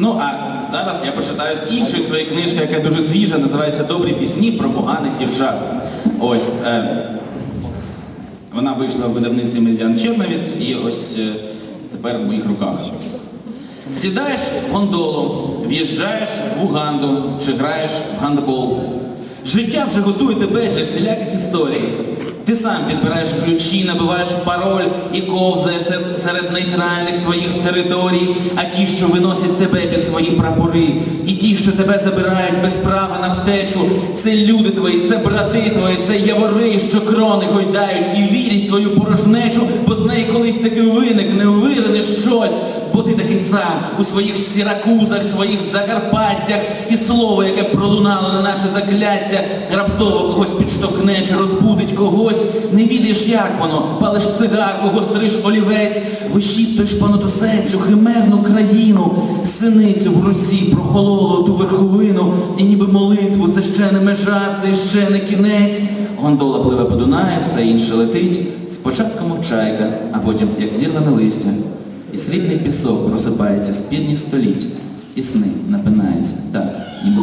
Ну а зараз я почитаю з іншої своєї книжки, яка дуже свіжа, називається Добрі пісні про поганих дівчат. Ось. Е, вона вийшла в видавництві Медіан Черновіць і ось е, тепер в моїх руках. Сідаєш в гондолу, в'їжджаєш в Уганду чи граєш в гандбол. Життя вже готує тебе для всіляких історій. Ти сам підбираєш ключі, набиваєш пароль і ковзаєш серед нейтральних своїх територій, а ті, що виносять тебе під свої прапори, і ті, що тебе забирають без права на втечу, це люди твої, це брати твої, це явори, що крони гойдають і вірять твою порожнечу, бо з неї колись таки виникне, вирине щось. Бо ти такий сам у своїх сіракузах, своїх закарпаттях, і слово, яке пролунало на наше закляття, раптово когось підштовхне чи розбудить когось, не відаєш, як воно, палиш цигарку, гостриш олівець, вишіптуєш понад усе цю химерну країну, синицю в руці прохололу ту верховину, і ніби молитву, це ще не межа, це ще не кінець. Гондола пливе по Дунаю, все інше летить, спочатку мов чайка, а потім як зірване листя. І срібний пісок просипається з пізніх століть, і сни напинаються так, ніби